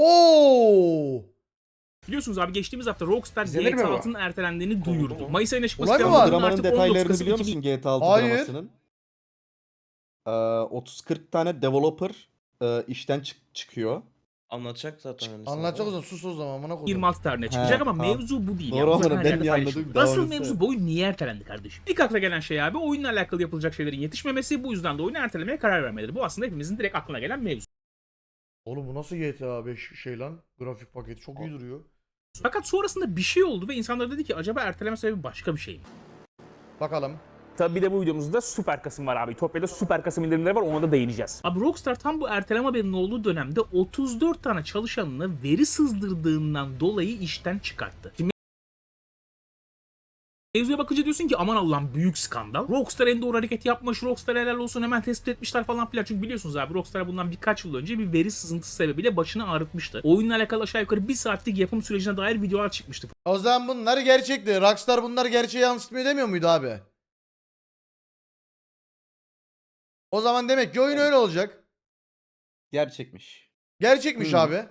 Oo! Biliyorsunuz abi geçtiğimiz hafta Rockstar İzlenir mi GTA bu? 6'nın ertelendiğini duyurdu. Mayıs ayına çıkması Olay mı planlanan var? Dramanın artık 19 detaylarını Kasım biliyor 2000 musun GTA 6 Hayır. dramasının? Ee, 30-40 tane developer e, işten çık- çıkıyor. Anlatacak zaten. öyle Anlatacak o zaman sus o zaman amına koydum. 26 tarihine çıkacak ama tamam. mevzu bu değil. Doğru her ben yerde niye anladım? Asıl mevzu bu oyun niye ertelendi kardeşim? İlk akla gelen şey abi oyunla alakalı yapılacak şeylerin yetişmemesi bu yüzden de oyunu ertelemeye karar vermeleri. Bu aslında hepimizin direkt aklına gelen mevzu. Oğlum bu nasıl GTA 5 şey lan? Grafik paketi çok iyi duruyor. Fakat sonrasında bir şey oldu ve insanlar dedi ki acaba erteleme sebebi başka bir şey mi? Bakalım. Tabi bir de bu videomuzda Süper Kasım var abi. Ütopya'da Süper Kasım indirimleri var ona da değineceğiz. Abi Rockstar tam bu erteleme haberinin olduğu dönemde 34 tane çalışanını veri sızdırdığından dolayı işten çıkarttı. Şimdi Mevzuya bakınca diyorsun ki aman Allah'ım büyük skandal. Rockstar en doğru hareket yapmış. Rockstar helal olsun hemen tespit etmişler falan filan. Çünkü biliyorsunuz abi Rockstar bundan birkaç yıl önce bir veri sızıntısı sebebiyle başını ağrıtmıştı. Oyunla alakalı aşağı yukarı bir saatlik yapım sürecine dair videolar çıkmıştı. O zaman bunlar gerçekti. Rockstar bunlar gerçeği yansıtmıyor demiyor muydu abi? O zaman demek ki oyun öyle olacak. Gerçekmiş. Gerçekmiş abi.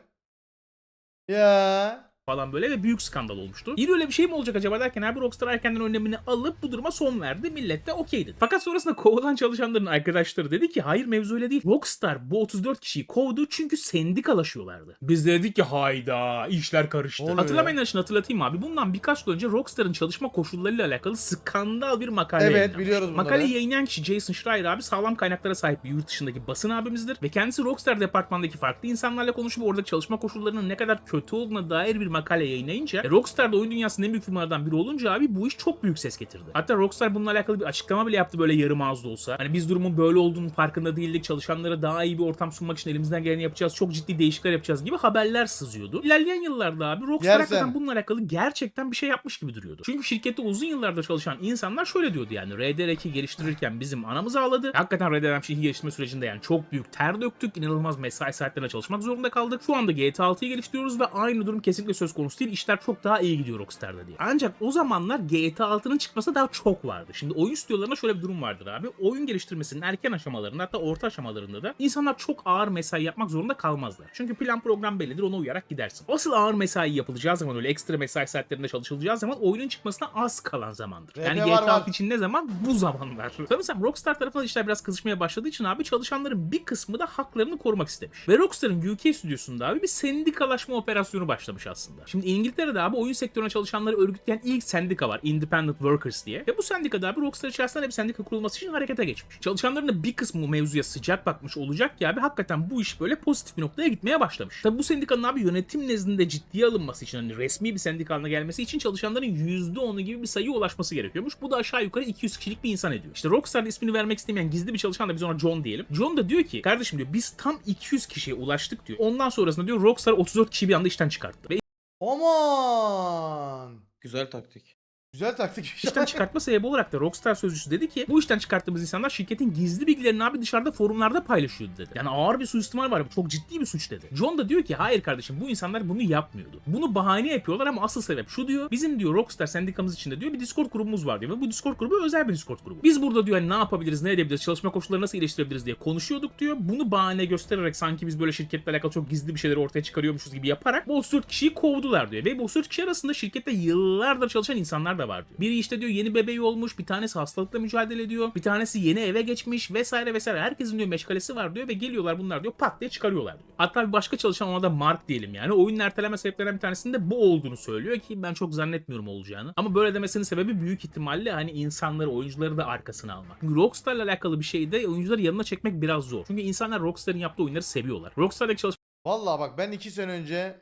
Ya. Falan böyle ve büyük skandal olmuştu. Yine öyle bir şey mi olacak acaba derken abi Rockstar erkenden önlemini alıp bu duruma son verdi. Millet de okey dedi. Fakat sonrasında kovulan çalışanların arkadaşları dedi ki hayır mevzu öyle değil. Rockstar bu 34 kişiyi kovdu çünkü sendikalaşıyorlardı. Biz de dedik ki hayda işler karıştı. Oluyor Hatırlamayın için hatırlatayım abi. Bundan birkaç yıl önce Rockstar'ın çalışma koşullarıyla alakalı skandal bir makale Evet, yayınlanmış. biliyoruz bunları. Makaleyi yayınlayan kişi Jason Schreier abi sağlam kaynaklara sahip bir yurt dışındaki basın abimizdir. Ve kendisi Rockstar departmandaki farklı insanlarla konuşup oradaki çalışma koşullarının ne kadar kötü olduğuna dair bir makale yayınlayınca e, Rockstar da oyun dünyasının en büyük firmalardan biri olunca abi bu iş çok büyük ses getirdi. Hatta Rockstar bununla alakalı bir açıklama bile yaptı böyle yarım ağızda olsa. Hani biz durumun böyle olduğunun farkında değildik. Çalışanlara daha iyi bir ortam sunmak için elimizden geleni yapacağız. Çok ciddi değişiklikler yapacağız gibi haberler sızıyordu. İlerleyen yıllarda abi Rockstar hakikaten bununla alakalı gerçekten bir şey yapmış gibi duruyordu. Çünkü şirkette uzun yıllardır çalışan insanlar şöyle diyordu yani RDR2 geliştirirken bizim anamız ağladı. Hakikaten Red Dead Redemption 2 geliştirme sürecinde yani çok büyük ter döktük. inanılmaz mesai saatlerine çalışmak zorunda kaldık. Şu anda GTA 6'yı geliştiriyoruz ve aynı durum kesinlikle söz konusu değil. İşler çok daha iyi gidiyor Rockstar'da diye. Ancak o zamanlar GTA 6'nın çıkması daha çok vardı. Şimdi oyun stüdyolarında şöyle bir durum vardır abi. Oyun geliştirmesinin erken aşamalarında hatta orta aşamalarında da insanlar çok ağır mesai yapmak zorunda kalmazlar. Çünkü plan program bellidir ona uyarak gidersin. Asıl ağır mesai yapılacağı zaman öyle ekstra mesai saatlerinde çalışılacağı zaman oyunun çıkmasına az kalan zamandır. Yani GTA var, var. 6 için ne zaman? Bu zamanlar. Sanırsam Rockstar tarafından işler biraz kızışmaya başladığı için abi çalışanların bir kısmı da haklarını korumak istemiş. Ve Rockstar'ın UK stüdyosunda abi bir sendikalaşma operasyonu başlamış aslında. Şimdi İngiltere'de abi oyun sektörüne çalışanları örgütleyen ilk sendika var. Independent Workers diye. Ve bu sendikada abi Rockstar içerisinde de bir sendika kurulması için harekete geçmiş. Çalışanların da bir kısmı mevzuya sıcak bakmış olacak ki abi hakikaten bu iş böyle pozitif bir noktaya gitmeye başlamış. Tabi bu sendikanın abi yönetim nezdinde ciddiye alınması için hani resmi bir sendika haline gelmesi için çalışanların %10'u gibi bir sayıya ulaşması gerekiyormuş. Bu da aşağı yukarı 200 kişilik bir insan ediyor. İşte Rockstar ismini vermek istemeyen gizli bir çalışan da biz ona John diyelim. John da diyor ki kardeşim diyor biz tam 200 kişiye ulaştık diyor. Ondan sonrasında diyor Rockstar 34 kişiyi bir anda işten çıkarttı. Ve Aman. Güzel taktik. Güzel taktik. işten çıkartma sebebi olarak da Rockstar sözcüsü dedi ki bu işten çıkarttığımız insanlar şirketin gizli bilgilerini abi dışarıda forumlarda paylaşıyordu dedi. Yani ağır bir suistimal var çok ciddi bir suç dedi. John da diyor ki hayır kardeşim bu insanlar bunu yapmıyordu. Bunu bahane yapıyorlar ama asıl sebep şu diyor. Bizim diyor Rockstar sendikamız içinde diyor bir Discord grubumuz var diyor ve bu Discord grubu özel bir Discord grubu. Biz burada diyor hani ne yapabiliriz ne edebiliriz çalışma koşulları nasıl iyileştirebiliriz diye konuşuyorduk diyor. Bunu bahane göstererek sanki biz böyle şirketle alakalı çok gizli bir şeyleri ortaya çıkarıyormuşuz gibi yaparak bu 34 kişiyi kovdular diyor. Ve bu 34 kişi arasında şirkette yıllardır çalışan insanlar da var diyor. Biri işte diyor yeni bebeği olmuş, bir tanesi hastalıkla mücadele ediyor, bir tanesi yeni eve geçmiş vesaire vesaire. Herkesin diyor meşgalesi var diyor ve geliyorlar bunlar diyor pat diye çıkarıyorlar diyor. Hatta bir başka çalışan ona da Mark diyelim yani. Oyunun erteleme sebeplerinden bir tanesinin de bu olduğunu söylüyor ki ben çok zannetmiyorum olacağını. Ama böyle demesinin sebebi büyük ihtimalle hani insanları, oyuncuları da arkasına almak. Çünkü Rockstar'la alakalı bir şeyde oyuncuları yanına çekmek biraz zor. Çünkü insanlar Rockstar'ın yaptığı oyunları seviyorlar. Rockstar'daki çalışma Vallahi bak ben iki sene önce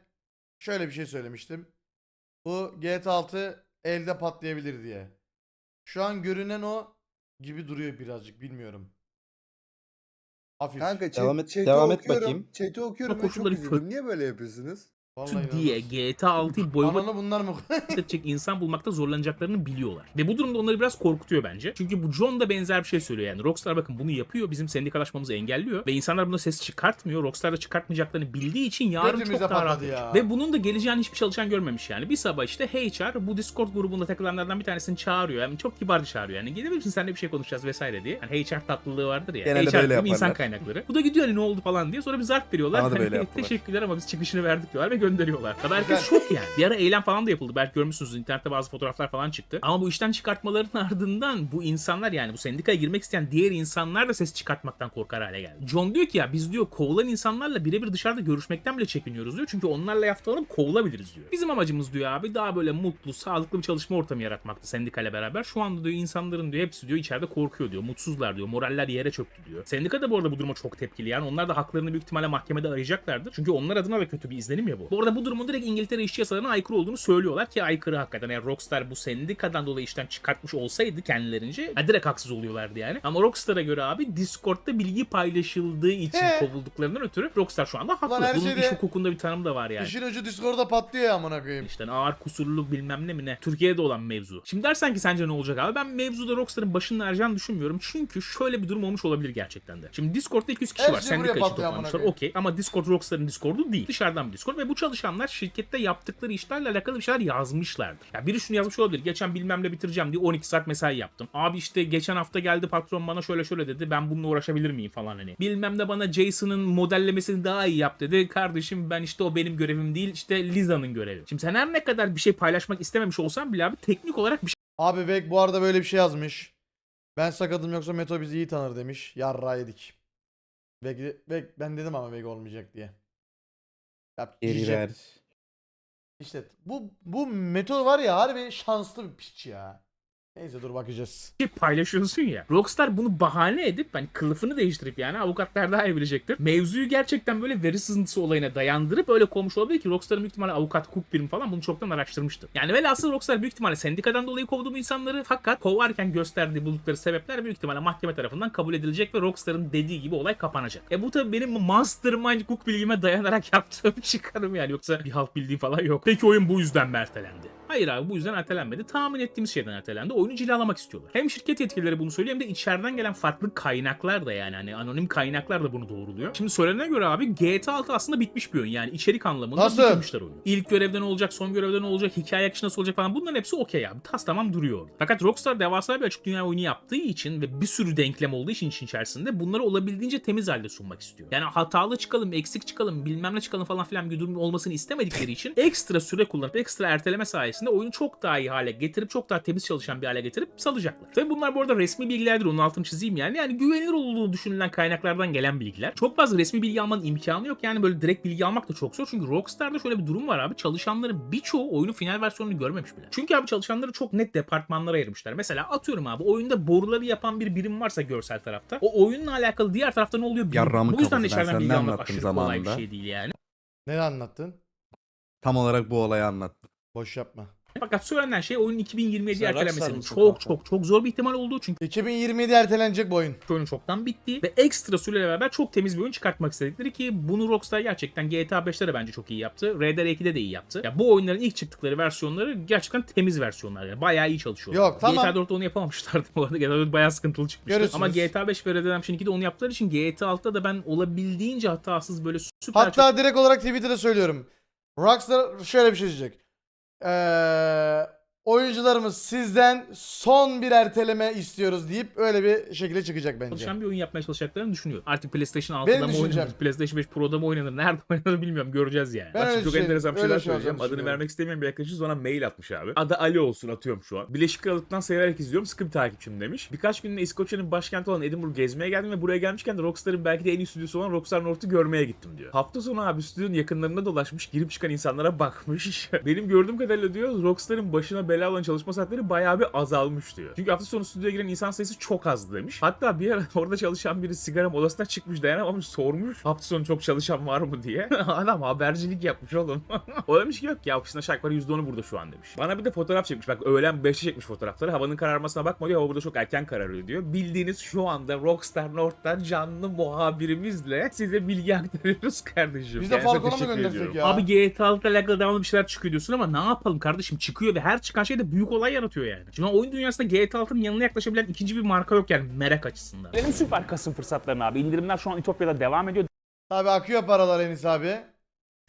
şöyle bir şey söylemiştim. Bu GTA 6 elde patlayabilir diye. Şu an görünen o gibi duruyor birazcık bilmiyorum. Hafif. Kanka chat, Devam et- chat'i devam et okuyorum. bakayım. Chat'i okuyorum ve çok koşulları üzüldüm. Niye böyle yapıyorsunuz? Vallahi diye. GTA 6'yı boyama Ananı bunlar mı? edecek insan bulmakta zorlanacaklarını biliyorlar. Ve bu durumda onları biraz korkutuyor bence. Çünkü bu John da benzer bir şey söylüyor yani. Rockstar bakın bunu yapıyor. Bizim sendikalaşmamızı engelliyor. Ve insanlar buna ses çıkartmıyor. Rockstar da çıkartmayacaklarını bildiği için yarın Götümüze çok daha rahat patladı ya. Ve bunun da geleceğini hiçbir çalışan görmemiş yani. Bir sabah işte HR bu Discord grubunda takılanlardan bir tanesini çağırıyor. Yani çok kibarca çağırıyor. Yani gelir misin seninle bir şey konuşacağız vesaire diye. Yani HR tatlılığı vardır ya. Genelde HR böyle dediğim insan yaparlar. kaynakları. Bu da gidiyor hani ne oldu falan diye. Sonra bir zarf veriyorlar. Bana da böyle Hani, yaptılar. Teşekkürler ama biz çıkışını verdik diyorlar ve gönderiyorlar. Tabii herkes şok yani. Bir ara eylem falan da yapıldı. Belki görmüşsünüz internette bazı fotoğraflar falan çıktı. Ama bu işten çıkartmaların ardından bu insanlar yani bu sendikaya girmek isteyen diğer insanlar da ses çıkartmaktan korkar hale geldi. John diyor ki ya biz diyor kovulan insanlarla birebir dışarıda görüşmekten bile çekiniyoruz diyor. Çünkü onlarla yaftalanıp kovulabiliriz diyor. Bizim amacımız diyor abi daha böyle mutlu, sağlıklı bir çalışma ortamı yaratmaktı sendikayla beraber. Şu anda diyor insanların diyor hepsi diyor içeride korkuyor diyor. Mutsuzlar diyor. Moraller yere çöktü diyor. Sendika da bu arada bu duruma çok tepkili yani. Onlar da haklarını büyük ihtimalle mahkemede arayacaklardır. Çünkü onlar adına da kötü bir izlenim ya bu. Bu arada bu durumun direkt İngiltere işçi yasalarına aykırı olduğunu söylüyorlar ki aykırı hakikaten. Eğer Rockstar bu sendikadan dolayı işten çıkartmış olsaydı kendilerince ha, direkt haksız oluyorlardı yani. Ama Rockstar'a göre abi Discord'da bilgi paylaşıldığı için He. kovulduklarından ötürü Rockstar şu anda haklı. Lan her Bunun şeyde- iş hukukunda bir tanım da var yani. İşin ucu Discord'da patlıyor ya amına koyayım. İşte ağır kusurlu bilmem ne mi ne. Türkiye'de olan mevzu. Şimdi dersen ki sence ne olacak abi? Ben mevzuda Rockstar'ın başının ereceğini düşünmüyorum. Çünkü şöyle bir durum olmuş olabilir gerçekten de. Şimdi Discord'da 200 kişi Her var. şey Sendika için patlıyor amına toplanmışlar. koyayım. Okey. Ama Discord Rockstar'ın Discord'u değil. Dışarıdan bir Discord. Ve bu çalışanlar şirkette yaptıkları işlerle alakalı bir şeyler yazmışlardır. Ya biri şunu yazmış olabilir. Geçen bilmem ne bitireceğim diye 12 saat mesai yaptım. Abi işte geçen hafta geldi patron bana şöyle şöyle dedi. Ben bununla uğraşabilir miyim falan hani. Bilmem ne bana Jason'ın modellemesini daha iyi yap dedi. Kardeşim ben işte o benim görevim değil. işte Liza'nın görevi. Şimdi sen her ne kadar bir şey paylaşmak istememiş olsan bile abi teknik olarak bir Abi Vek bu arada böyle bir şey yazmış. Ben sakatım yoksa Meto bizi iyi tanır demiş. Yarra yedik. Vek, Vek ben dedim ama Vek olmayacak diye. Yap, Geri ver. İşte bu bu Meto var ya harbi şanslı bir piç ya. Neyse dur bakacağız. şey paylaşıyorsun ya. Rockstar bunu bahane edip hani kılıfını değiştirip yani avukatlar daha iyi bilecektir. Mevzuyu gerçekten böyle veri sızıntısı olayına dayandırıp öyle kovmuş olabilir ki Rockstar'ın büyük ihtimalle avukat, hukuk birimi falan bunu çoktan araştırmıştır. Yani velhasıl Rockstar büyük ihtimalle sendikadan dolayı kovdu bu insanları fakat kovarken gösterdiği buldukları sebepler büyük ihtimalle mahkeme tarafından kabul edilecek ve Rockstar'ın dediği gibi olay kapanacak. E bu tabii benim mastermind hukuk bilgime dayanarak yaptığım çıkarım yani yoksa bir halk bildiği falan yok. Peki oyun bu yüzden mi ertelendi? Hayır abi bu yüzden ertelenmedi. Tahmin ettiğimiz şeyden ertelendi. Oyunu cilalamak istiyorlar. Hem şirket yetkilileri bunu söylüyor hem de içeriden gelen farklı kaynaklar da yani hani anonim kaynaklar da bunu doğruluyor. Şimdi söylenene göre abi GTA 6 aslında bitmiş bir oyun. Yani içerik anlamında Nasıl? bitirmişler oyunu. İlk görevde ne olacak, son görevde ne olacak, hikaye akışı nasıl olacak falan bunların hepsi okey abi. Tas tamam duruyor orada. Fakat Rockstar devasa bir açık dünya oyunu yaptığı için ve bir sürü denklem olduğu için işin içerisinde bunları olabildiğince temiz halde sunmak istiyor. Yani hatalı çıkalım, eksik çıkalım, bilmem ne çıkalım falan filan bir durum olmasını istemedikleri için ekstra süre kullanıp ekstra erteleme sayesinde oyunu çok daha iyi hale getirip çok daha temiz çalışan bir hale getirip salacaklar. Tabi bunlar bu arada resmi bilgilerdir onun altını çizeyim yani. Yani güvenilir olduğu düşünülen kaynaklardan gelen bilgiler. Çok fazla resmi bilgi almanın imkanı yok yani böyle direkt bilgi almak da çok zor. Çünkü Rockstar'da şöyle bir durum var abi. Çalışanların birçoğu oyunun final versiyonunu görmemiş bile. Çünkü abi çalışanları çok net departmanlara ayırmışlar. Mesela atıyorum abi oyunda boruları yapan bir birim varsa görsel tarafta o oyunla alakalı diğer tarafta ne oluyor bilmiyorum. Bu yüzden de içeriden bilgi ne almak aşırı kolay bir zamanında? şey değil yani. Ne anlattın? Tam olarak bu olayı anlattım. Boş yapma. Fakat söylenen şey oyunun 2027 Sen ertelenmesinin çok kanka? çok çok zor bir ihtimal olduğu çünkü 2027 ertelenecek bu oyun. oyunun çoktan bittiği ve ekstra süreyle beraber çok temiz bir oyun çıkartmak istedikleri ki bunu Rockstar gerçekten GTA 5'te de bence çok iyi yaptı. Red Dead 2'de de iyi yaptı. Ya bu oyunların ilk çıktıkları versiyonları gerçekten temiz versiyonlar yani. Bayağı iyi çalışıyorlar. Yok, tamam. GTA 4'te onu yapamamışlardı bu arada. GTA 4 bayağı sıkıntılı çıkmıştı. Görürsünüz. Ama GTA 5 ve Red Dead Redemption 2'de onu yaptıkları için GTA 6'da da ben olabildiğince hatasız böyle süper Hatta direkt olarak Twitter'da söylüyorum. Rockstar şöyle bir şey diyecek. Ee, oyuncularımız sizden son bir erteleme istiyoruz deyip öyle bir şekilde çıkacak bence. çalışan bir oyun yapmaya çalışacaklarını düşünüyorum. Artık PlayStation Benim 6'da mı düşüncem. oynanır, PlayStation 5 Pro'da mı oynanır, nerede oynanır bilmiyorum. Göreceğiz yani. Ben Bak öyle çok şey- enteresan bir öyle şeyler şey olacağını söyleyeceğim. Adını düşünüyorum. vermek istemeyen bir arkadaşımız bana mail atmış abi. Adı Ali olsun atıyorum şu an. Birleşik Krallık'tan severek izliyorum. Sıkı bir takipçim demiş. Birkaç günde İskoçya'nın başkenti olan Edinburgh gezmeye geldim ve buraya gelmişken de Rockstar'ın belki de en iyi stüdyosu olan Rockstar North'u görmeye gittim diyor. Hafta sonu abi stüdyonun yakınlarında dolaşmış, girip çıkan insanlara bakmış. Benim gördüğüm kadarıyla diyor Rockstar'ın başına bela bela olan çalışma saatleri bayağı bir azalmış diyor. Çünkü hafta sonu stüdyoya giren insan sayısı çok az demiş. Hatta bir ara orada çalışan biri sigara molasına çıkmış dayanamamış sormuş. Hafta sonu çok çalışan var mı diye. Adam habercilik yapmış oğlum. o demiş ki yok ya ofisinde yukarı %10'u burada şu an demiş. Bana bir de fotoğraf çekmiş. Bak öğlen 5'te çekmiş fotoğrafları. Havanın kararmasına bakma diyor. Hava burada çok erken kararıyor diyor. Bildiğiniz şu anda Rockstar North'tan canlı muhabirimizle size bilgi aktarıyoruz kardeşim. Biz de Falcon'a mı göndersek ya? Abi GTA 6 ile alakalı devamlı bir şeyler çıkıyor diyorsun ama ne yapalım kardeşim çıkıyor ve her çıkan şey de büyük olay yaratıyor yani. Şimdi oyun dünyasında GTA 6'nın yanına yaklaşabilen ikinci bir marka yok yani merak açısından. Benim süper Kasım fırsatlarını abi. İndirimler şu an Ütopya'da devam ediyor. Tabi akıyor paralar Enis abi.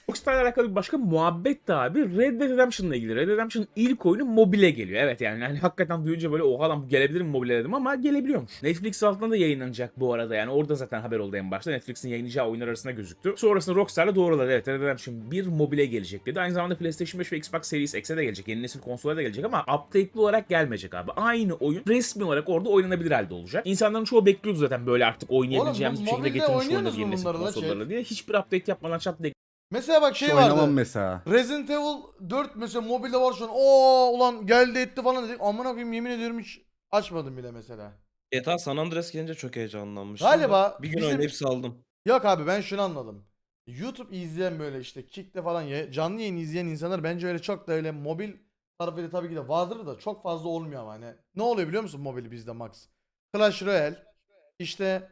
Rockstar'la alakalı bir başka muhabbet de abi Red Dead Redemption'la ilgili. Red Dead Redemption'ın ilk oyunu mobile geliyor. Evet yani hani hakikaten duyunca böyle oha lan bu gelebilir mi mobile dedim ama gelebiliyormuş. Netflix altında da yayınlanacak bu arada yani orada zaten haber oldu en başta. Netflix'in yayınlayacağı oyunlar arasında gözüktü. Sonrasında Rockstar'la doğruladı. Evet Red Dead Redemption 1 mobile gelecek dedi. Aynı zamanda PlayStation 5 ve Xbox Series X'e de gelecek. Yeni nesil konsollara da gelecek ama update'li olarak gelmeyecek abi. Aynı oyun resmi olarak orada oynanabilir halde olacak. İnsanların çoğu bekliyordu zaten böyle artık oynayabileceğimiz Oğlum, bir şekilde getirmiş oyunları yeni nesil konsollarla diye. Hiçbir update yapmadan çat Mesela bak şey Hiç oynamam vardı. mesela. Resident Evil 4 mesela mobilde var şu an. Oo ulan geldi etti falan dedik. Amına koyayım yemin ediyorum hiç açmadım bile mesela. GTA San Andreas gelince çok heyecanlanmıştım. Galiba da Bir gün bizim- oynayıp saldım. Yok abi ben şunu anladım. YouTube izleyen böyle işte Kick'te falan ya- canlı yayın izleyen insanlar bence öyle çok da öyle mobil tarafıyla tabii ki de vardır da çok fazla olmuyor ama hani. Ne oluyor biliyor musun mobili bizde Max? Clash Royale işte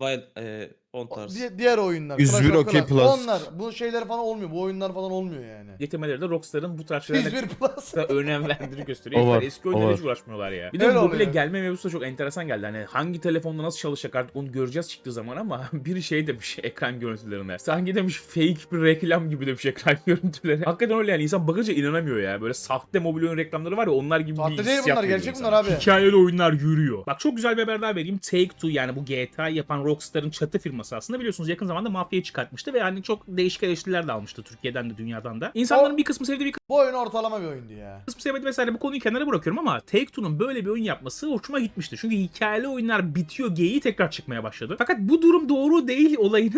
Wild e, on o- tarz. di- diğer oyunlar. 101 Clash of OK Clans. Plus. Onlar bu şeyler falan olmuyor. Bu oyunlar falan olmuyor yani. getirmeleri de Rockstar'ın bu tarz şeylerle 101 Plus. da önem verdiğini gösteriyor. O var, Eski oyunlara hiç uğraşmıyorlar ya. Bir de Öyle mobile oluyor. gelme mevzusu da çok enteresan geldi. Hani hangi telefonda nasıl çalışacak artık onu göreceğiz çıktığı zaman ama biri şey demiş ekran görüntülerine. Sanki demiş fake bir reklam gibi demiş ekran görüntüleri. Hakikaten öyle yani insan bakınca inanamıyor ya. Böyle sahte mobil oyun reklamları var ya onlar gibi Sahte bir değil hissiyat bunlar, veriyor gerçek insana. bunlar abi. Hikayeli oyunlar yürüyor. Bak çok güzel bir haber daha vereyim. Take-Two yani bu GTA yapan Rockstar'ın çatı firması aslında biliyorsunuz yakın zamanda Mafya'yı çıkartmıştı ve hani çok değişik eleştiriler de almıştı Türkiye'den de dünyadan da. İnsanların O- bir kısmı sevdi bir Bu oyun ortalama bir oyundu ya. kısmı sevmedi vesaire bu konuyu kenara bırakıyorum ama Take-Two'nun böyle bir oyun yapması hoşuma gitmişti. Çünkü hikayeli oyunlar bitiyor geyiği tekrar çıkmaya başladı. Fakat bu durum doğru değil olayını.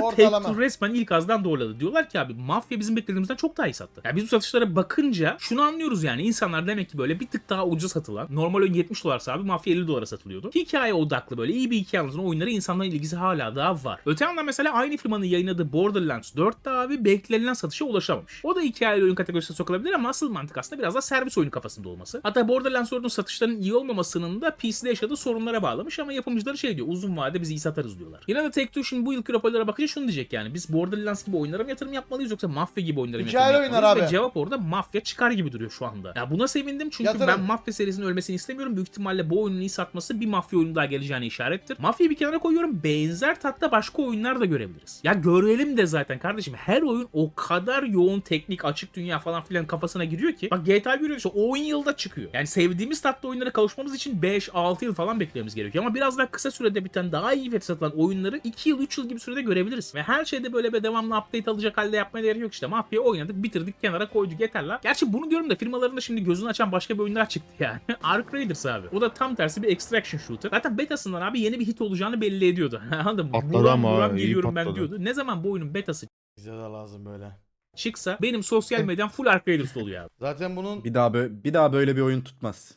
Take-Two resmen ilk azdan doğruladı. Diyorlar ki abi mafya bizim beklediğimizden çok daha iyi sattı. Ya biz bu satışlara bakınca şunu anlıyoruz yani insanlar demek ki böyle bir tık daha ucuza satılan normal oyun 70 dolarsa abi mafya 50 dolara satılıyordu. Hikaye odaklı böyle iyi bir hikaye anlatan oyunlara insanların ilgisi hala daha var. Öte yandan mesela aynı firmanın yayınladığı Borderlands 4 de abi beklenilen satışa ulaşamamış. O da hikayeli oyun kategorisine sokulabilir ama asıl mantık aslında biraz da servis oyunu kafasında olması. Hatta Borderlands 4'ün satışlarının iyi olmamasının da PC'de yaşadığı sorunlara bağlamış ama yapımcıları şey diyor uzun vade biz iyi satarız diyorlar. Yine de Take-Two şimdi bu yılki raporlara bakınca şunu diyecek yani biz Borderlands gibi oyunlara mı yatırım yapmalıyız yoksa mafya gibi oyunlara mı yatırım yapmalıyız? abi. Ve cevap orada mafya çıkar gibi duruyor şu anda. Ya buna sevindim çünkü Yatırım. ben mafya serisinin ölmesini istemiyorum. Büyük ihtimalle bu oyunun iyi satması bir mafya oyunu daha geleceğine işarettir. Mafyayı bir kenara koyuyorum. Benzer tatta başka oyunlar da görebiliriz. Ya görelim de zaten kardeşim. Her oyun o kadar yoğun teknik açık dünya falan filan kafasına giriyor ki. Bak GTA görüyoruz işte 10 yılda çıkıyor. Yani sevdiğimiz tatta oyunlara kavuşmamız için 5-6 yıl falan beklememiz gerekiyor. Ama biraz daha kısa sürede biten daha iyi fiyatı satılan oyunları 2 yıl 3 yıl gibi sürede görebiliriz. Ve her şeyde böyle bir devamlı update alacak halde yapmaya gerek yok işte. Mafya oynadık bitirdik kenara koyduk yeter la. Gerçi bunu diyorum da firmaların da şimdi gözünü açan başka bir oyunlar çıktı yani. Ark Raiders abi. O da tam tersi bir extraction shooter. Zaten betasından abi yeni bir hit olacağını belli ediyordu. Anladın mı? Patladı Buram ama buram geliyorum ben diyordu. Ne zaman bu oyunun betası Bize de lazım böyle. çıksa benim sosyal medyam full Ark Raiders oluyor abi. Zaten bunun Bir daha böyle bir daha böyle bir oyun tutmaz.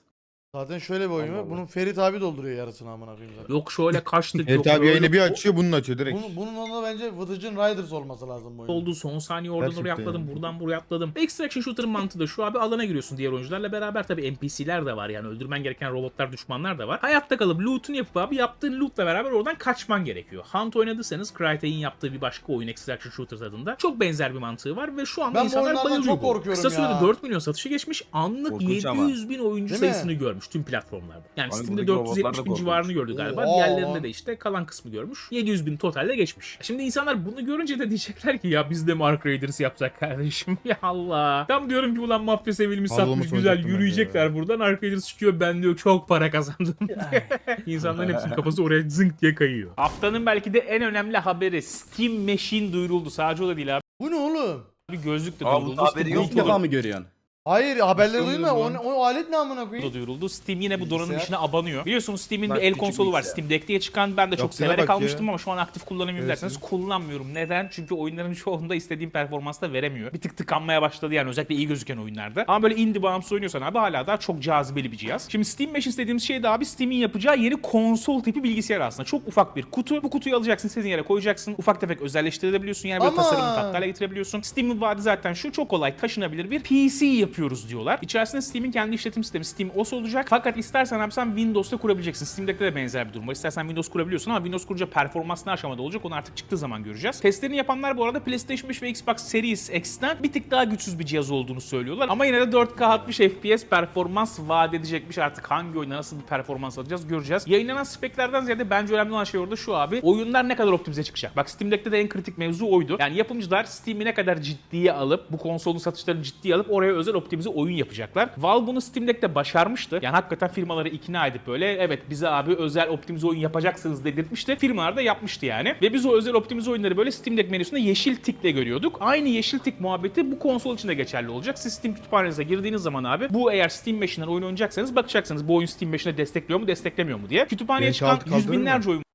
Zaten şöyle bir oyun var. Bunun Ferit abi dolduruyor yarısını amına koyayım zaten. Yok şöyle kaçtık. yok Evet abi böyle yayını bir açıyor bunun açıyor direkt. Bunun, bunun bence Vıtıcın Riders olması lazım bu oyun. oldu. Son saniye oradan oraya Gerçekten atladım. yani. Buradan buraya atladım. Extraction Shooter'ın mantığı da şu abi alana giriyorsun diğer oyuncularla beraber. Tabi NPC'ler de var yani öldürmen gereken robotlar düşmanlar da var. Hayatta kalıp loot'unu yapıp abi yaptığın loot'la beraber oradan kaçman gerekiyor. Hunt oynadıysanız Crytek'in yaptığı bir başka oyun Extraction Shooter tadında. Çok benzer bir mantığı var ve şu anda Ben bu insanlar oyunlardan bayılıyor. çok bu. korkuyorum Kısa ya. sürede 4 milyon satışı geçmiş. Anlık Korkunç ama. 700 bin oyuncu Değil mi? sayısını görmüş tüm platformlarda. Yani Hani Steam'de buradaki 470 robotlar da bin civarını gördü galiba. Oha. Diğerlerinde de işte kalan kısmı görmüş. 700 bin totalde geçmiş. Şimdi insanlar bunu görünce de diyecekler ki ya biz de Mark Raiders yapacak kardeşim. ya Allah. Tam diyorum ki ulan mafya sevilmiş satmış güzel yürüyecekler buradan. Ark Raiders çıkıyor ben diyor çok para kazandım. İnsanların hepsinin kafası oraya zınk diye kayıyor. Haftanın belki de en önemli haberi Steam Machine duyuruldu. Sadece o da değil abi. Bu ne oğlum? Bir gözlük de Aa, bunun duyuruldu. haberi yok İlk Machine defa mı görüyorsun? Hayır haberleri mu? O, o alet ne amına da koyayım? duyuruldu. Steam yine bu donanım Bilgisayar. işine abanıyor. Biliyorsunuz Steam'in Bak, bir el küçük konsolu var. bilgisayar. Steam Deck diye çıkan ben de çok Yaptığına severek bak ya. almıştım ama şu an aktif kullanamıyorum Evet, derseniz kullanmıyorum. Neden? Çünkü oyunların çoğunda istediğim performansta veremiyor. Bir tık tıkanmaya başladı yani özellikle iyi gözüken oyunlarda. Ama böyle indie bağımsız oynuyorsan abi hala daha çok cazibeli bir cihaz. Şimdi Steam Mesh istediğimiz şey de abi Steam'in yapacağı yeni konsol tipi bilgisayar aslında. Çok ufak bir kutu. Bu kutuyu alacaksın, istediğin yere koyacaksın. Ufak tefek özelleştirebiliyorsun. Yani böyle Ama- tasarımı tatlı hale getirebiliyorsun. Steam'in vaadi zaten şu çok kolay taşınabilir bir PC yapıyoruz diyorlar. İçerisinde Steam'in kendi işletim sistemi Steam OS olacak. Fakat istersen abi sen Windows'ta kurabileceksin. Steam de benzer bir durum var. İstersen Windows kurabiliyorsun ama Windows kurunca performans ne aşamada olacak onu artık çıktığı zaman göreceğiz. Testlerini yapanlar bu arada PlayStation 5 ve Xbox Series X'ten bir tık daha güçsüz bir cihaz olduğunu söylüyorlar. Ama yine de 4K 60 FPS performans vaat edecekmiş artık hangi oyunda nasıl bir performans alacağız göreceğiz. Yayınlanan speklerden ziyade bence önemli olan şey orada şu abi. Oyunlar ne kadar optimize çıkacak. Bak Steam Deck'te de en kritik mevzu oydu. Yani yapımcılar Steam'i ne kadar ciddiye alıp bu konsolun satışlarını ciddiye alıp oraya özel optimize oyun yapacaklar. Valve bunu Steam Deck'te başarmıştı. Yani hakikaten firmaları ikna edip böyle evet bize abi özel optimize oyun yapacaksınız dedirtmişti. Firmalar da yapmıştı yani. Ve biz o özel optimize oyunları böyle Steam Deck menüsünde yeşil tikle görüyorduk. Aynı yeşil tik muhabbeti bu konsol için de geçerli olacak. Siz Steam kütüphanenize girdiğiniz zaman abi bu eğer Steam Machine'den oyun oynayacaksanız bakacaksınız bu oyun Steam Machine'e destekliyor mu desteklemiyor mu diye. Kütüphaneye Belki çıkan yüz binlerce oyun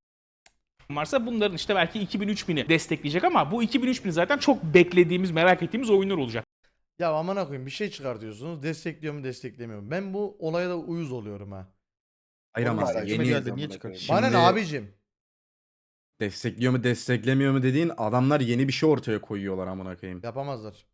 varsa bunların işte belki 2000-3000'i destekleyecek ama bu 2000-3000 zaten çok beklediğimiz, merak ettiğimiz oyunlar olacak. Ya amına koyayım bir şey çıkartıyorsunuz. Destekliyor mu desteklemiyor mu? Ben bu olaya da uyuz oluyorum ha. Hayır ama Oğlum, yeni geldi, niye çıkartıyorsun? Bana ne Şimdi- abicim? destekliyor mu desteklemiyor mu dediğin adamlar yeni bir şey ortaya koyuyorlar amına koyayım. Yapamazlar.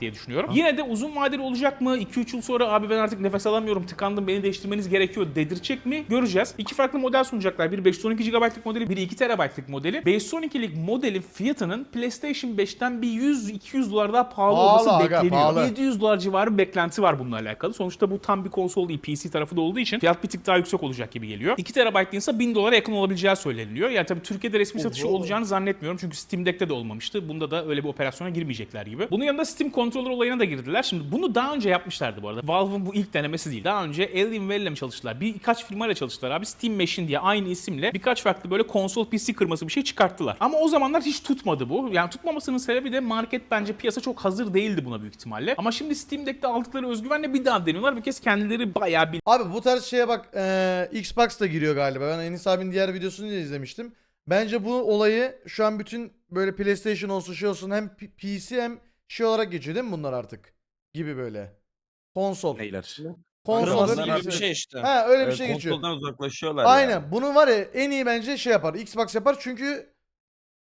Diye düşünüyorum. Yine de uzun vadeli olacak mı? 2-3 yıl sonra abi ben artık nefes alamıyorum, tıkandım, beni değiştirmeniz gerekiyor dedirtecek mi? Göreceğiz. İki farklı model sunacaklar. Biri 512 GB'lık modeli, biri 2 TB'lık modeli. 512'lik modelin fiyatının PlayStation 5'ten bir 100-200 dolar daha pahalı, Pahalı olması aga, bekleniyor. pahalı. 700 dolar civarı beklenti var bununla alakalı. Sonuçta bu tam bir konsol değil, PC tarafı da olduğu için fiyat bir tık daha yüksek olacak gibi geliyor. 2 TB ise 1000 dolara yakın olabileceği söyleniliyor. Yani tabii Türkiye'de resmi satışı Oho. olacağını zannetmiyorum. Çünkü Steam Deck'te de olmamıştı. Bunda da öyle bir operasyona girmeyecekler gibi. Bunun yanında Steam Controller olayına da girdiler. Şimdi bunu daha önce yapmışlardı bu arada. Valve'ın bu ilk denemesi değil. Daha önce Alienware ile mi çalıştılar? Birkaç firmayla çalıştılar abi. Steam Machine diye aynı isimle birkaç farklı böyle konsol PC kırması bir şey çıkarttılar. Ama o zamanlar hiç tutmadı bu. Yani tutmamasının sebebi de market bence piyasa çok hazır değildi buna büyük ihtimalle. Ama şimdi Steam Deck'te aldıkları özgüvenle bir daha deniyorlar. Bir kez kendileri bayağı bir Abi bu tarz şeye bak eee, Xbox da giriyor galiba. Ben Enis abinin diğer videosunu da izlemiştim. Bence bu olayı şu an bütün böyle PlayStation olsun şey olsun hem PC hem şey olarak geçiyor değil mi bunlar artık? Gibi böyle. Konsol. Neyler? Konsol. Kırmızı öyle gibi bir şey işte. Ha öyle bir şey geçiyor. konsoldan uzaklaşıyorlar Aynen. yani. Bunu var ya en iyi bence şey yapar. Xbox yapar çünkü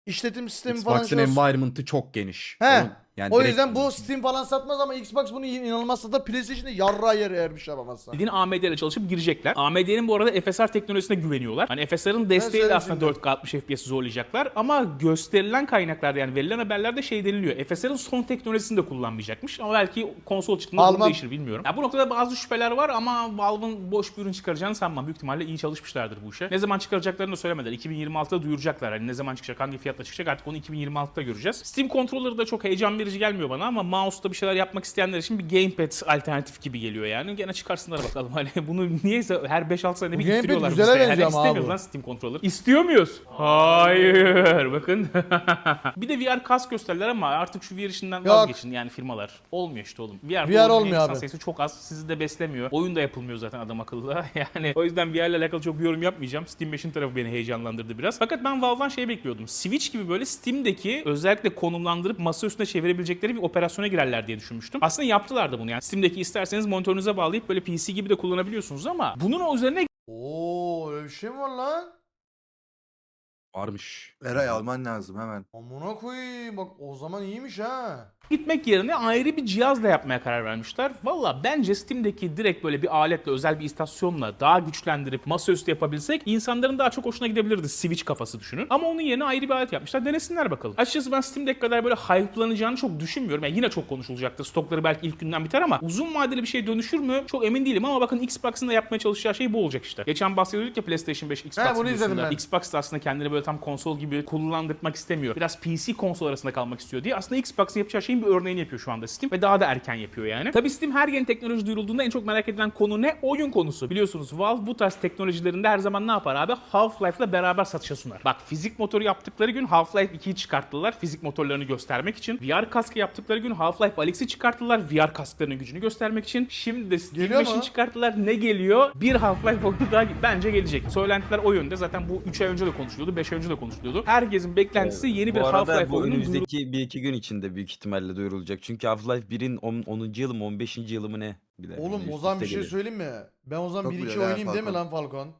işletim sistemi falan Xbox'ın şey environment'ı çok geniş. He. Oğlum, yani O direkt- yüzden bu Steam falan satmaz ama Xbox bunu inanılmaz satar. PlayStation'da yarra yer eğer bir şey yapamazsa. Bildiğin AMD ile çalışıp girecekler. AMD'nin bu arada FSR teknolojisine güveniyorlar. Hani FSR'ın desteğiyle söyleyeyim aslında şimdi. 4K 60 FPS'i zorlayacaklar. Ama gösterilen kaynaklarda yani verilen haberlerde şey deniliyor. FSR'ın son teknolojisini de kullanmayacakmış. Ama belki konsol çıktığında durum Alman- değişir bilmiyorum. Ya bu noktada bazı şüpheler var ama Valve'ın boş bir ürün çıkaracağını sanmam. Büyük ihtimalle iyi çalışmışlardır bu işe. Ne zaman çıkaracaklarını da söylemediler. 2026'da duyuracaklar. Hani ne zaman çıkacak, hangi fiyatla çıkacak artık onu 2026'da göreceğiz. Steam Controller'ı da çok heyecan verici gelmiyor bana ama mouse'da bir şeyler yapmak isteyenler için bir gamepad alternatif gibi geliyor yani. Gene çıkarsınlar bakalım. Hani bunu niyeyse her 5-6 senede bir gamepad gittiriyorlar güzele bize. benziyor ama abi. lan Steam Controller. İstiyor muyuz? Hayır. Bakın. bir de VR kask gösterdiler ama artık şu VR işinden Yok. vazgeçin yani firmalar. Olmuyor işte oğlum. VR, VR olmuyor abi. sayısı çok az. Sizi de beslemiyor. Oyun da yapılmıyor zaten adam akıllı. Yani o yüzden VR ile alakalı çok bir yorum yapmayacağım. Steam Machine tarafı beni heyecanlandırdı biraz. Fakat ben Valve'dan şey bekliyordum. Switch gibi böyle Steam'deki özellikle konumlandırıp masa üstüne çevirebilecekleri bir operasyona girerler diye düşünmüştüm. Aslında yaptılar da bunu yani. Steam'deki isterseniz monitörünüze bağlayıp böyle PC gibi de kullanabiliyorsunuz ama bunun o üzerine Oo öyle bir şey mi var lan? Varmış. Eray alman lazım hemen. Amına koyayım bak o zaman iyiymiş ha. Gitmek yerine ayrı bir cihazla yapmaya karar vermişler. Valla bence Steam'deki direkt böyle bir aletle, özel bir istasyonla daha güçlendirip masaüstü yapabilsek insanların daha çok hoşuna gidebilirdi Switch kafası düşünün. Ama onun yerine ayrı bir alet yapmışlar. Denesinler bakalım. Açıkçası ben Steam Deck kadar böyle hype'lanacağını çok düşünmüyorum. Yani yine çok konuşulacaktır. Stokları belki ilk günden biter ama uzun vadeli bir şey dönüşür mü? Çok emin değilim ama bakın Xbox'ın da yapmaya çalışacağı şey bu olacak işte. Geçen bahsediyorduk ya PlayStation 5 Xbox He, bunu izledim videosunda. ben. Xbox da aslında kendini böyle tam konsol gibi kullandırmak istemiyor. Biraz PC konsol arasında kalmak istiyor diye. Aslında Xbox'ın yapacağı şey şeyin bir örneğini yapıyor şu anda Steam ve daha da erken yapıyor yani. Tabii Steam her yeni teknoloji duyurulduğunda en çok merak edilen konu ne? Oyun konusu. Biliyorsunuz Valve bu tarz teknolojilerinde her zaman ne yapar abi? Half-Life'la beraber satışa sunar. Bak fizik motoru yaptıkları gün Half-Life 2'yi çıkarttılar fizik motorlarını göstermek için. VR kaskı yaptıkları gün Half-Life Alyx'i çıkarttılar VR kasklarının gücünü göstermek için. Şimdi de Steam Geliyor çıkarttılar. Ne geliyor? Bir Half-Life oyunu daha bence gelecek. Söylentiler o yönde. Zaten bu 3 ay önce de konuşuluyordu, 5 ay önce de konuşuluyordu. Herkesin beklentisi yeni bir Half-Life oyunun önümüzdeki 1-2 gün içinde büyük ihtimalle duyurulacak. Çünkü Half-Life 1'in 10. 10. yılı mı 15. yılı mı ne? Bir de Oğlum üst o zaman üste bir şey söyleyeyim mi? Ben o zaman Çok 1-2 güzel ya oynayayım değil mi Falcon. lan Falcon?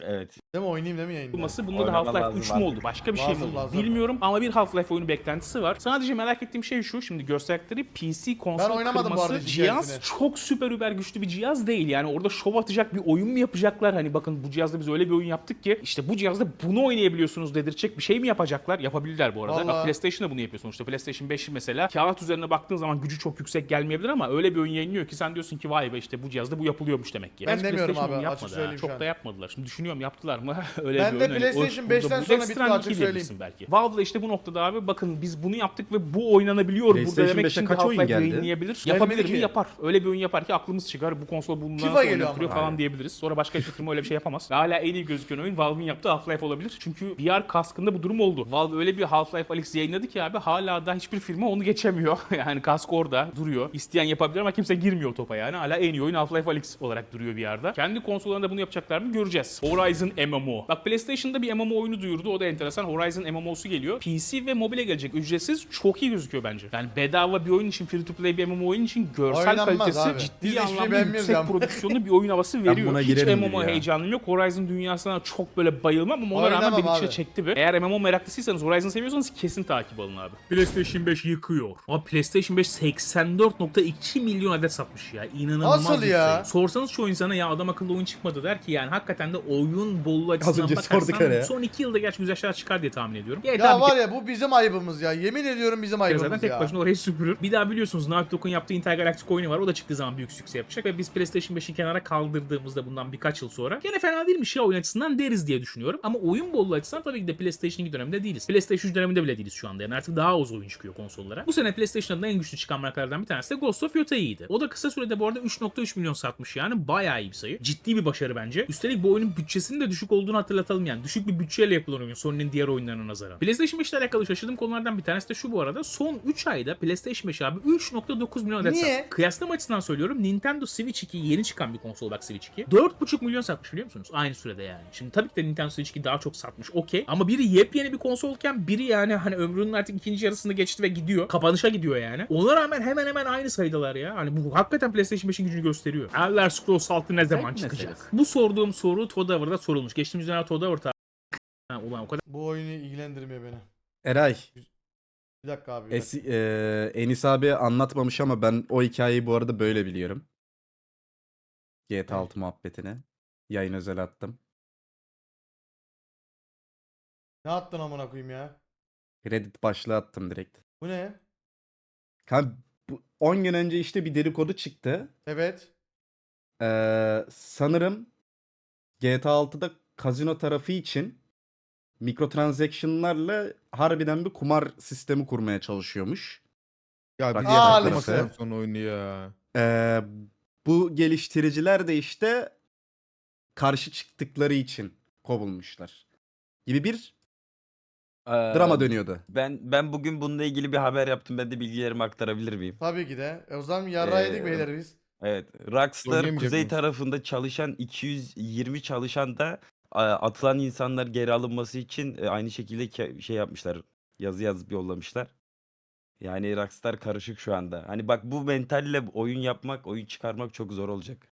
Evet. Değil mi oynayayım değil mi yayında? yapılması bunda da Oynama Half-Life lazım 3 mü artık. oldu? Başka bir şey mi Lazım, oldu? lazım. Bilmiyorum ama bir Half-Life oyunu beklentisi var. Sadece merak ettiğim şey şu. Şimdi gösterdikleri PC konsol oynamadım bu arada cihaz hikayesini. çok süper über güçlü bir cihaz değil. Yani orada şov atacak bir oyun mu yapacaklar? Hani bakın bu cihazda biz öyle bir oyun yaptık ki işte bu cihazda bunu oynayabiliyorsunuz dedirtecek bir şey mi yapacaklar? Yapabilirler bu arada. Vallahi. Bak PlayStation da bunu yapıyor sonuçta. PlayStation 5 mesela kağıt üzerine baktığın zaman gücü çok yüksek gelmeyebilir ama öyle bir oyun yayınlıyor ki sen diyorsun ki vay be işte bu cihazda bu yapıyormuş demek ki. Ben Gerçi demiyorum PlayStation abi, bunu açık yapmadı ha. söyleyeyim şu Çok an. da yapmadılar. Şimdi düşünüyorum yaptılar mı? öyle Ben bir de oyun. Hani PlayStation o- burada 5'ten bu sonra bitti, 2 söyleyeyim. diyebilirsin belki. Valve da işte bu noktada abi bakın biz bunu yaptık ve bu oynanabiliyor burada PlayStation demek 5'e için bir kaç oyun geldi? yayınlayabilir. Yapabilir mi? Yapar. Öyle bir oyun yapar ki aklımız çıkar. Bu konsol bundan oynatılıyor ama. falan diyebiliriz. Sonra başka hiçbir firma öyle bir şey yapamaz. Ve Hala en iyi gözüken oyun Valve'in yaptığı Half-Life olabilir. Çünkü VR kaskında bu durum oldu. Valve öyle bir Half-Life Alyx yayınladı ki abi hala da hiçbir firma onu geçemiyor. yani kask orada duruyor. İsteyen yapabilir ama kimse girmiyor topa yani. Hala en iyi oyun Half-Life Alyx olarak duruyor VR'da. Kendi konsollarında bunu yapacaklar mı göreceğiz. Horizon MMO. Bak PlayStation'da bir MMO oyunu duyurdu. O da enteresan. Horizon MMO'su geliyor. PC ve mobile gelecek. Ücretsiz. Çok iyi gözüküyor bence. Yani bedava bir oyun için, free to play bir MMO oyun için görsel Oynanmaz kalitesi abi. Biz ciddi de hiçbir şey anlamda beğenmiyoruz yüksek ya. prodüksiyonlu bir oyun havası veriyor. buna Hiç girerim MMO gibi ya. heyecanım yok. Horizon dünyasına çok böyle bayılmam ama ona rağmen Oynamam beni içine abi. çekti bir. Eğer MMO meraklısıysanız Horizon seviyorsanız kesin takip alın abi. PlayStation 5 yıkıyor. Abi PlayStation 5 84.2 milyon adet satmış ya. İnanılmaz Nasıl ya? sayı. Sorsanız çoğu insana ya adam akıllı oyun çıkmadı der ki yani hakikaten de oyun bolluğu açısından önce bakarsan sorduk öyle ya. son 2 yılda gerçi güzel şeyler çıkar diye tahmin ediyorum. Ya, Ya var ya bu bizim ayıbımız ya. Yemin ediyorum bizim ayıbımız zaten tek ya. başına orayı süpürür. Bir daha biliyorsunuz Naughty Dog'un yaptığı Intergalactic oyunu var. O da çıktığı zaman büyük sükse yapacak ve biz PlayStation 5'i kenara kaldırdığımızda bundan birkaç yıl sonra gene fena değilmiş ya oyun açısından deriz diye düşünüyorum. Ama oyun bolluğu açısından tabii ki de PlayStation 2 döneminde değiliz. PlayStation 3 döneminde bile değiliz şu anda. Yani artık daha az oyun çıkıyor konsollara. Bu sene PlayStation'da en güçlü çıkan markalardan bir tanesi de Ghost of Yotei'ydi. O da kısa sürede bu arada 3.3 milyon satmış yani bayağı iyi bir sayı. Ciddi bir başarı bence. Üstelik bu oyunun bütçesinin de düşük olduğunu hatırlatalım yani. Düşük bir bütçeyle yapılan oyun Sony'nin diğer oyunlarına nazaran. PlayStation 5 ile alakalı şaşırdığım konulardan bir tanesi de şu bu arada. Son 3 ayda PlayStation 5 abi 3.9 milyon adet Niye? sattı. Kıyaslama açısından söylüyorum. Nintendo Switch 2 yeni çıkan bir konsol bak Switch 2. 4.5 milyon satmış biliyor musunuz? Aynı sürede yani. Şimdi tabii ki de Nintendo Switch 2 daha çok satmış. Okey. Ama biri yepyeni bir konsolken biri yani hani ömrünün artık ikinci yarısını geçti ve gidiyor. Kapanışa gidiyor yani. Ona rağmen hemen hemen aynı sayıdalar ya. Hani bu hakikaten PlayStation 5'in gücünü gösteriyor. Elder Scrolls 6 ne zaman meselesi. çıkacak? Bu sorduğum soru Todover'da sorulmuş. Geçtiğimiz dönem ta- Ha, ulan o kadar Bu oyunu ilgilendirmiyor beni. Eray. Bir dakika abi. Bir dakika. Esi, eee, Enis abi anlatmamış ama ben o hikayeyi bu arada böyle biliyorum. GTA 6 muhabbetini. Yayın özel attım. Ne attın amına koyayım ya? Reddit başlığı attım direkt. Bu ne? Kanka bu 10 gün önce işte bir dedikodu çıktı. Evet. Eee, sanırım GTA 6'da kazino tarafı için mikrotransaction'larla harbiden bir kumar sistemi kurmaya çalışıyormuş. Ya Bak, bir lise. son oyunu ya. Eee, bu geliştiriciler de işte karşı çıktıkları için kovulmuşlar. Gibi bir Ee, drama dönüyordu. Ben ben bugün bununla ilgili bir haber yaptım. Ben de bilgilerimi aktarabilir miyim? Tabii ki de. E o zaman yarrağı yedik Ee, beyler biz. Evet. Rockstar Oynayamayacak kuzey mıyız? tarafında çalışan 220 çalışan da a, atılan insanlar geri alınması için e, aynı şekilde ke- şey yapmışlar. Yazı yazıp yollamışlar. Yani Rockstar karışık şu anda. Hani bak bu mentalle oyun yapmak, oyun çıkarmak çok zor olacak.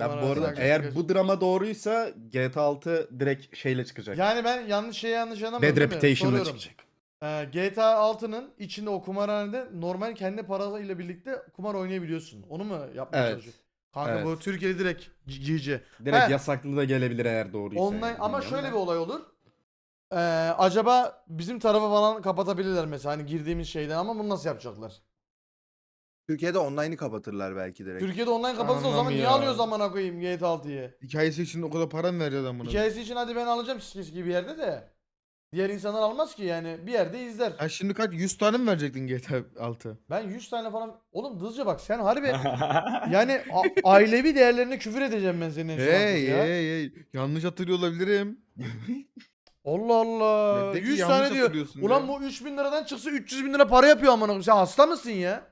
Ya bu arada eğer bu drama doğruysa GTA 6 direkt şeyle çıkacak. Yani ben yanlış şey yanlış anlamadım Bad değil mi? Reputation'la Soruyorum. çıkacak. Ee, GTA 6'nın içinde o kumarhanede normal kendi parasıyla birlikte kumar oynayabiliyorsun. Onu mu yapmaya Evet. çalışıyor? Kanka bu Evet. Türkiye'de direkt GG. Direkt He. yasaklı da gelebilir eğer doğruysa. Online yani, ama bilmiyorum şöyle da. bir olay olur. Ee, acaba bizim tarafı falan kapatabilirler mesela hani girdiğimiz şeyden ama bunu nasıl yapacaklar? Türkiye'de online'ı kapatırlar belki direkt. Türkiye'de online kapatırsa o zaman niye ya. alıyoruz amına koyayım GTA 6'yı? Hikayesi için o kadar para mı vereceğiz amına? Hikayesi için hadi ben alacağım şişki gibi bir yerde de. Diğer insanlar almaz ki yani bir yerde izler. Ha şimdi kaç 100 tane mi verecektin GTA 6? Ben 100 tane falan oğlum Dızcı bak sen harbi yani a- ailevi değerlerine küfür edeceğim ben senin şu an Hey ya. hey hey yanlış hatırlıyor olabilirim. Allah Allah. De ki 100 yanlış tane diyor. hatırlıyorsun Ulan ya. bu 3000 liradan çıksa 300 bin lira para yapıyor amına koyayım. Sen hasta mısın ya?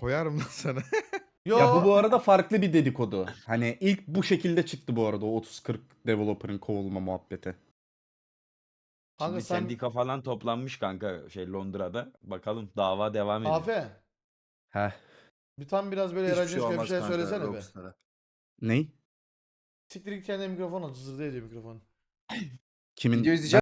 Koyarım lan sana. Yo. Ya bu bu arada farklı bir dedikodu. Hani ilk bu şekilde çıktı bu arada o 30-40 developer'ın kovulma muhabbeti. Kanka Şimdi sen sendika falan toplanmış kanka şey Londra'da. Bakalım dava devam ediyor. Afe Heh. bir tam biraz böyle Hiçbir şey bir olmaz şey kanka söylesene be. Rockstar'a. Ney? Siktir git kendine mikrofon al. Cızırdı ediyor mikrofon. Kimin? Video izleyeceğim.